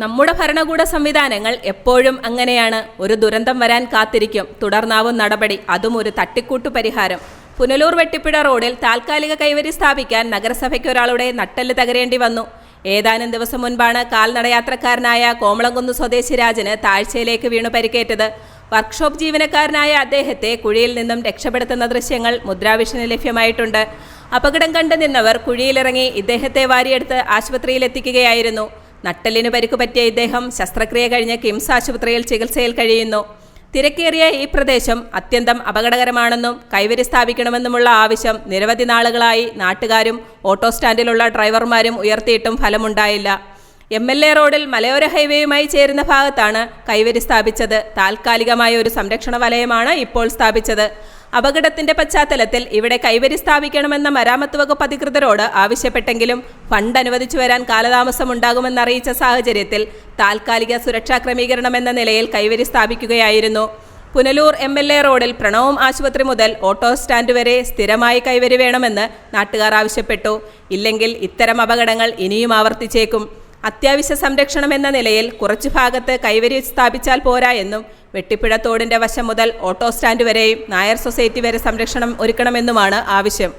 നമ്മുടെ ഭരണകൂട സംവിധാനങ്ങൾ എപ്പോഴും അങ്ങനെയാണ്. ഒരു ദുരന്തം വരാൻ കാത്തിരിക്കും. തുടർന്നാവും നടപടി. അതും ഒരു തട്ടിക്കൂട്ടു പരിഹാരം. പുനലൂർ വെട്ടിപ്പിട റോഡിൽ താൽക്കാലിക കൈവരി സ്ഥാപിക്കാൻ നഗരസഭയ്ക്ക് ഒരാളുടെ നട്ടെല്ല് തകരേണ്ടി വന്നു. ഏതാനും ദിവസം മുൻപാണ് കാൽനടയാത്രക്കാരനായ കോമളംകുന്ന് സ്വദേശി രാജന് താഴ്ചയിലേക്ക് വീണു പരിക്കേറ്റത്. വർക്ക്ഷോപ്പ് ജീവനക്കാരനായ അദ്ദേഹത്തെ കുഴിയിൽ നിന്നും രക്ഷപ്പെടുത്തുന്ന ദൃശ്യങ്ങൾ മുദ്രാവിഷന് ലഭ്യമായിട്ടുണ്ട്. അപകടം കണ്ടു നിന്നവർ കുഴിയിലിറങ്ങി ഇദ്ദേഹത്തെ വാരിയെടുത്ത് ആശുപത്രിയിൽ എത്തിക്കുകയായിരുന്നു നട്ടലിന് പരിക്ക് പറ്റിയ ഇദ്ദേഹം ശസ്ത്രക്രിയ കഴിഞ്ഞ് കിംസ് ആശുപത്രിയിൽ ചികിത്സയിൽ കഴിയുന്നു. തിരക്കേറിയ ഈ പ്രദേശം അത്യന്തം അപകടകരമാണെന്നും കൈവരി സ്ഥാപിക്കണമെന്നുമുള്ള ആവശ്യം നിരവധി നാളുകളായി നാട്ടുകാരും ഓട്ടോ സ്റ്റാൻഡിലുള്ള ഡ്രൈവർമാരും ഉയർത്തിയിട്ടും ഫലമുണ്ടായില്ല. എം എൽ എ റോഡിൽ മലയോര ഹൈവേയുമായി ചേരുന്ന ഭാഗത്താണ് കൈവരി സ്ഥാപിച്ചത്. താൽക്കാലികമായ ഒരു സംരക്ഷണ വലയമാണ് ഇപ്പോൾ സ്ഥാപിച്ചത്. അപകടത്തിന്റെ പശ്ചാത്തലത്തിൽ ഇവിടെ കൈവരി സ്ഥാപിക്കണമെന്ന മരാമത്ത് വകുപ്പ് അധികൃതരോട് ആവശ്യപ്പെട്ടെങ്കിലും ഫണ്ട് അനുവദിച്ചു വരാൻ കാലതാമസമുണ്ടാകുമെന്ന് അറിയിച്ച സാഹചര്യത്തിൽ താൽക്കാലിക സുരക്ഷാ ക്രമീകരണം എന്ന നിലയിൽ കൈവരി സ്ഥാപിക്കുകയായിരുന്നു. പുനലൂർ എം എൽ എ റോഡിൽ പ്രണവം ആശുപത്രി മുതൽ ഓട്ടോ സ്റ്റാൻഡ് വരെ സ്ഥിരമായി കൈവരി വേണമെന്ന് നാട്ടുകാർ ആവശ്യപ്പെട്ടു. ഇല്ലെങ്കിൽ ഇത്തരം അപകടങ്ങൾ ഇനിയും ആവർത്തിച്ചേക്കും. അത്യാവശ്യ സംരക്ഷണം എന്ന നിലയിൽ കുറച്ചു ഭാഗത്ത് കൈവരി സ്ഥാപിച്ചാൽ പോരാ എന്നും വെട്ടിപ്പുഴ തോടിന്റെ വശം മുതൽ ഓട്ടോ സ്റ്റാൻഡ് വരെയും നായർ സൊസൈറ്റി വരെ സംരക്ഷണം ഒരുക്കണമെന്നുമാണ് ആവശ്യം